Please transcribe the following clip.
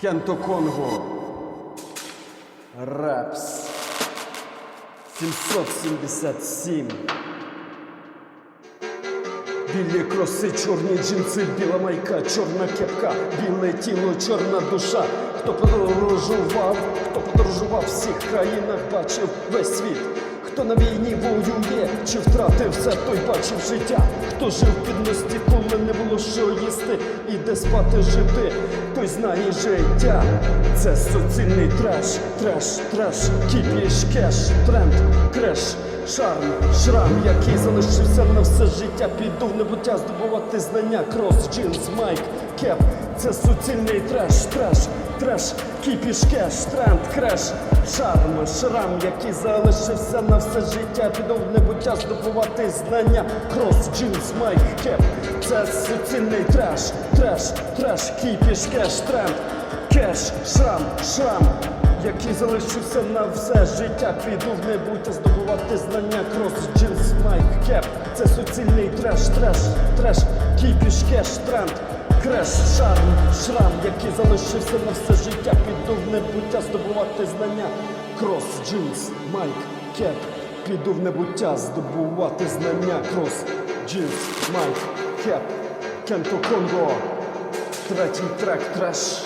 Кенто Конго. Репс. 777. Білі кроси, чорні джинси, біла майка, чорна кепка, біле тіло, чорна душа. Хто подорожував, хто подорожував в всіх країнах, бачив весь світ. Хто на війні воює, чи втратив все, той бачив життя. Хто жив під мості, коли не було що їсти, і де спати жити, той знає життя. Це суцільний треш, треш, треш, кіпіш, кеш, тренд, креш. Шарм, шрам, який залишився на все життя, піду в небуття здобувати знання, крос, джинс, майк, кеп, це суцільний треш, треш, треш, кіпіш, кеш, тренд, креш, шарм, шрам, який залишився на все життя, піду в небуття здобувати знання, крос, джинс, майк, кеп, це суцільний треш, треш, треш, кіпіш, кеш, тренд, кеш, шрам, шрам який залишився на все життя, піду в небуття здобувати знання, крос, джинс, майк, кеп, це суцільний треш, треш, треш, кіпіш, кеш, тренд, креш, шарм, шрам, який залишився на все життя, піду в небуття здобувати знання, крос, джинс, майк, кеп, піду в небуття здобувати знання, крос, джинс, майк, кеп, кенто Конго, третій трек, треш.